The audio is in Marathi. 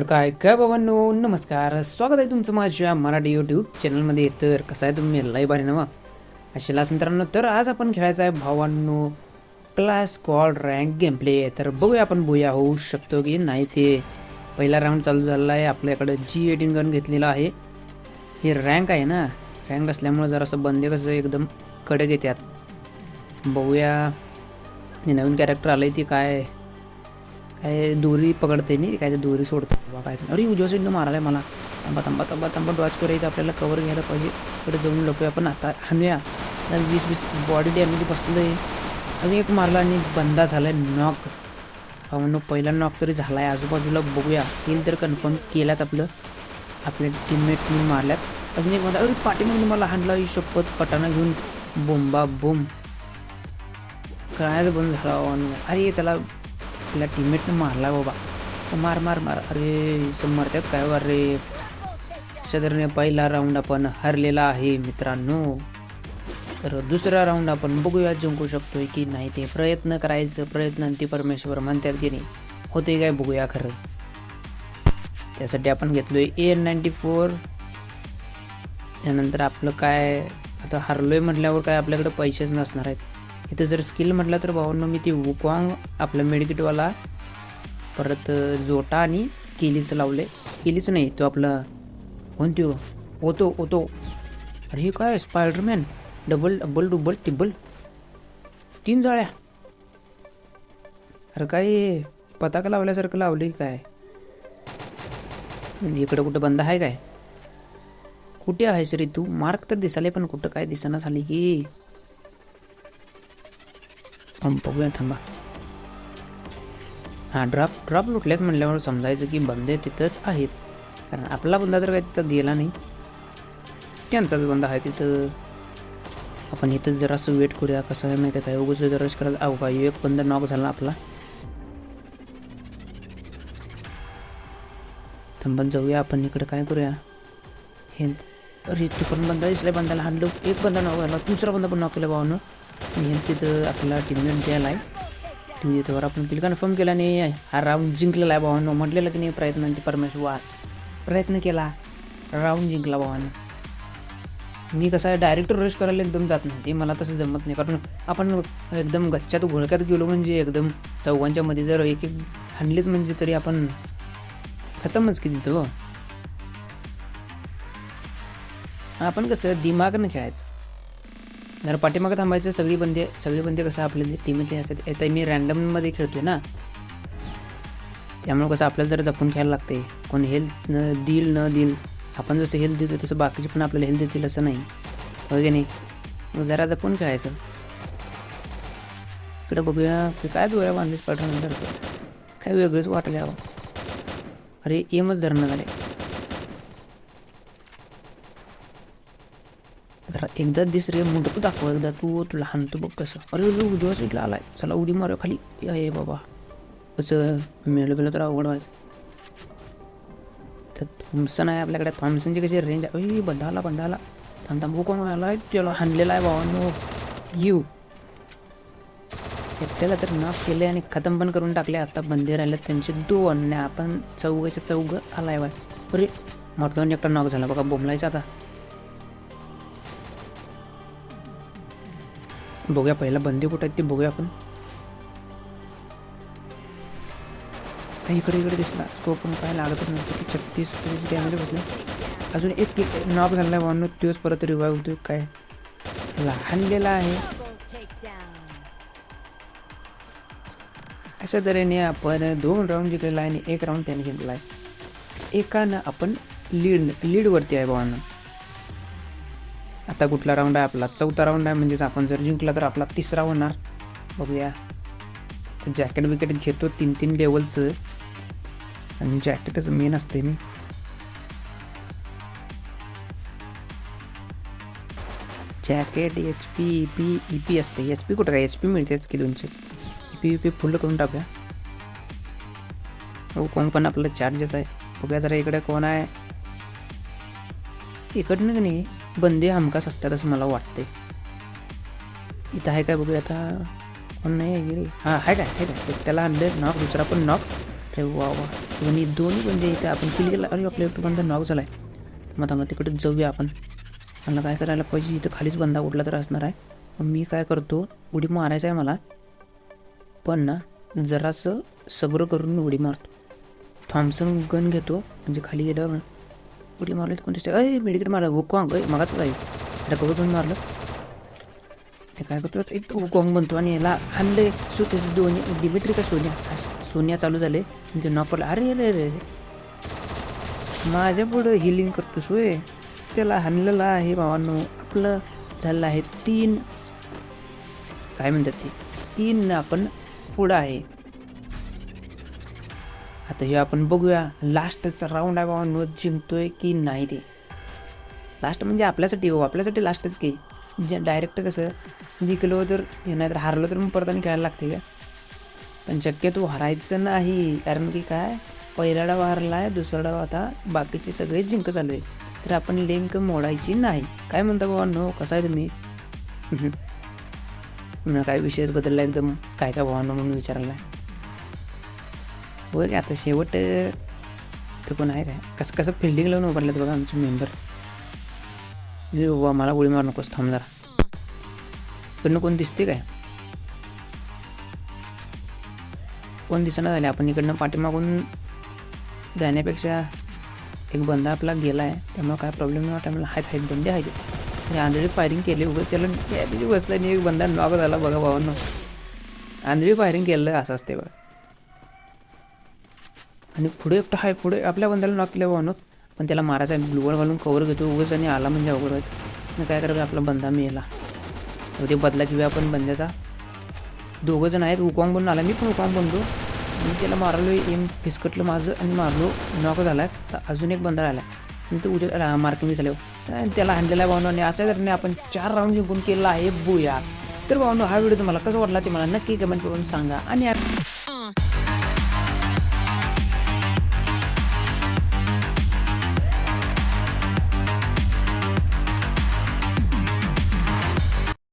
तर काय काय बाबांनो नमस्कार. स्वागत आहे तुमचं माझ्या मराठी यूट्यूब चॅनलमध्ये तर कसं आहे तुम्ही? लय भारी नवा असेलाच मित्रांनो तर आज आपण खेळायचं आहे भावांनो class call rank game play तर बघूया आपण बघूया होऊ शकतो की नाही ते. पहिला राऊंड चालू झालेला आहे. आपल्याकडं जी एटीन गन घेतलेला आहे. हे रँक आहे ना? रँक असल्यामुळे जरासं बंदे कसं एकदम कडक येतात. बघूया. हे नवीन कॅरेक्टर आलं आहे ती काय? काय दोरी पकडते नाही काय ते दोरी सोडतो. बाबा काय अरे उजव्या साईडनं मारायला मला. थांबा थांबा थांबा थांबा डॉच करायचं आपल्याला. कवर घ्यायला पाहिजे. इकडे जाऊन लपूया आपण. आता हाणूया. आता वीस वीस बॉडी डॅमेज बसलं आहे अजून एक मारला आणि बंदा झाला आहे नॉक म्हणून पहिला नॉक तरी झाला आहे आजूबाजूला बघूया. किल तर कन्फर्म केल्यात आपलं. आपल्या टीममेटनी मारल्यात. अजून एक मला अरे पाठीमध्ये मला हाणला ही शपथ. पटाना घेऊन बोंबा बोंब काय बंद झाला. अरे त्याला आपल्या टीममेटनं मारला बाबा. मार मार मार. अरे मरतात काय अरे रे? सदरने पहिला राऊंड आपण हरलेला आहे मित्रांनो. तर दुसरा राऊंड आपण बघूया जिंकू शकतोय की नाही ते. प्रयत्न करायचं प्रयत्न ते परमेश्वर म्हणतात की नाही. होते काय बघूया खरं. त्यासाठी आपण घेतलोय ए एन नाईन्टी फोर त्यानंतर आपलं काय आता हरलोय म्हटल्यावर काय आपल्याकडे पैसेच नसणार आहेत. इथं जर स्किल म्हटलं तर भावांनो मी ती वुकवांग आपलं मेडिकिटवाला परत जोटा आणि केलीचं लावले केलीचं नाही तो आपला कोणती हो? ओतो ओतो. अरे हे काय? स्पायडरमॅन? डबल डबल डुबल टिबल. तीन जाळ्या. अरे काय पताका लावल्यासारखं लावली काय? इकडं कुठं बंद आहे काय? कुठे आहेस रे तू? मार्क तर दिसाले पण कुठं काय दिसना झाली की? थांब बघूया थांबा. हां ड्रॉप ड्रॉप लुटल्यात म्हटल्यावर समजायचं की बंदे तिथंच आहेत. कारण आपला बंदा तर काही तिथं गेला नाही. त्यांचाच बंदा आहे तिथं. आपण इथंच जरासं वेट करूया कसं आहे माहिती आहे काय उगाच जरा करायला अहो काय एक बंदा नॉक झाला आपला. थांबत जाऊया आपण इकडं काय करूया? हे अरे तू पण बंदा दिसल्या बंदाला. हाणलं एक बंदा नॉक झाला. दुसरा बंदा पण नॉक केला भावानं. आणि तिथं आपला टीममेट द्यायला आहे टीम तिथं आपण किल कन्फर्म केला नाही. हा राऊंड जिंकलेला आहे भावानं. म्हटलेलं की नाही प्रयत्नांती परमेश्वर प्रयत्न केला. राऊंड जिंकला भावानं. मी कसं आहे डायरेक्ट रश करायला एकदम जात नाही. ते मला तसं जमत नाही. कारण आपण एकदम गच्च्यात घोळक्यात गेलो म्हणजे एकदम चौघांच्या मध्ये जर एक एक हाणलेत म्हणजे तरी आपण खतमच की तो हो. आपण कसं दिमागनं खेळायचं. जर पाठीमागं थांबायचं सगळी बंदे सगळी बंदे कसं आपले टीममध्ये असतात आता मी रँडममध्ये खेळतोय ना. त्यामुळे कसं आपल्याला जर जपून खेळायला लागते कोण हेल्थ न देईल न देईल. आपण जसं हेल्थ देतो तसं बाकीचे पण आपल्याला हेल्थ देतील असं नाही. हो नाही? मग जरा जपून खेळायचं. इकडं बघूया काय दोऱ्या बांधलीस पाठवून? काय वेगळंच वाटलं अरे एमच धरणं झाले एकदा दिस रे मुंडकं दाखव एकदा तू तुला हाणतो बघ कसं अरे उजव्या साईडला आलाय चला उडी मारूया खाली ये बाबा कसं मेलो बिलं तर अवघड व्हायचं तर थॉम्सन आहे आपल्याकडे थॉम्सनची कशी रेंज आहे अय बंधाला आला आला थांब थांब कोण आलाय त्याला हाणलेला आहे भावानो यू एकट्याला तर नाफ केले आणि खतम पण करून टाकले आता बंदे राहिले त्यांचे दोन आणि आपण चौघाच्या चौघ आलाय बाय अरे म्हटलं एकटा नॉक झाला बघा बोंबलायचं आता बघूया पहिला बंदी कुठं आहेत ते बघूया आपण. इकडे इकडे दिसला. तो पण काय लागतच नाही. छत्तीस तरी डॅमेज बसले. अजून एक नॉक झाला आहे. वाहन दिवस परत रिवाईव्ह होतो काय? लहानलेला आहे. अशा तऱ्हेने आपण दोन राऊंड जिंकलेला आहे आणि एक राऊंड त्याने जिंकला आहे. एकानं आपण लीड लीडवरती आहे भावानं. आता कुठला राऊंड आहे? आपला चौथा राऊंड आहे. म्हणजेच आपण जर जिंकला तर आपला तिसरा होणार. बघूया. जॅकेट विकेट घेतो. तीन तीन लेवलचं आणि जॅकेटच मेन असते मी. Jacket H P E P E P असते एच पी कुठं काय एच पी मिळतेच की दोनशे. E P E P full करून टाकूया. हो कोण पण आपलं चार्जेस आहे. बघूया जरा इकडे कोण आहे. इकडनं की नाही? बंदे हमखास असतात असं मला वाटते इथं आहे काय बघूया आता? कोण नाही आहे रे? हां आहे काय आहे काय? त्याला आणलं नॉक दुसरा पण नॉक अरे वा वा. म्हणजे दोन्ही दोन्ही बंदे इथे आपण किल केला अरे आपल्या एक बंदा नॉक झाला आहे मग मग तिकडे जाऊया आपण. मला काय करायला पाहिजे? इथं खालीच बंदा उठला तर असणार आहे. मग मी काय करतो उडी मारायचं आहे मला. पण ना जरासं सब्र करून मी उडी मारतो. थॉम्सन गन घेतो म्हणजे खाली गेल्यावर ना मारले मारली तर कोणती अय मेडिकेट मारलं वुकॉंग अय मगाच आहे अरे कवर पण मारलं हे काय करतो एक वुकॉंग बनतो आणि याला आणले सो त्याचे दोन्ही डिमिट्री का सोन्या सोन्या चालू झाले ते नॉक अरे अरे अरे माझ्या पुढं हिलिंग करतो सोय त्याला हाणलेलं आहे भावांनो आपलं झालं आहे तीन काय म्हणतात ते तीन आपण पुढं आहे आता हे आपण बघूया. लास्टचा राऊंड आहे भावांनो जिंकतोय की नाही ते लास्ट म्हणजे आपल्यासाठी हो आपल्यासाठी लास्टच की. जे डायरेक्ट कसं जिंकलो तर हे नाही तर हारलो तर मग परत आणि खेळायला लागते का? पण शक्यतो हरायचं नाही कारण की काय? पहिला डाव हारला आहे दुसरा डाव आता बाकीचे सगळे जिंकत आलो आहे तर आपण लिंक मोडायची नाही. काय म्हणता बाबा नो कसा आहे तुम्ही? काय विषयच बदलला एकदम काय काय भावांना म्हणून विचारला आहे का आता शेवट तर कोण आहे काय? कसं कसं फिल्डिंग लावून उभारलेत बघा आमचे मेंबर मला गोळी मार नकोस थांब जरा. इकडनं कोण दिसते काय? कोण दिसना झाले आपण इकडनं पाठीमागून जाण्यापेक्षा एक बंदा आपला गेला आहे त्यामुळे काय प्रॉब्लेम नाही वाटत मला हायत हायत बंदे आहेत आणि आंधळी फायरिंग केली उगाच त्याला बसलं नाही बसला एक बंदा नॉक झाला बघा भावांनो. आंधळी फायरिंग केलं असं असते बघा. आणि पुढे एकटा हाय पुढे आपल्या बंदाला नॉक केल्या बनवत पण त्याला मारायचा आहे. घालून कवर घेतो. उगच आणि आला म्हणजे अवघड व्हायचं मग काय करायचं आपला बंदा मेला. ते बदला घेऊया आपण बंद्याचा. दोघं जण आहेत. उकॉंग बनून आला. मी पण उकॉंग बनलो. मी त्याला मारलो एम फिसकटलं माझं आणि मारलो. नॉक झाला तर अजून एक बंदा आला आणि तो उद्या मार्किंग झाले त्याला हाणलेला भावनो. आणि अशा तऱ्हेने आपण चार राऊंड जिंकून केला आहे. बुया. तर भावनो हा व्हिडिओ तुम्हाला कसा वाटला ते मला नक्की कमेंट करून सांगा. आणि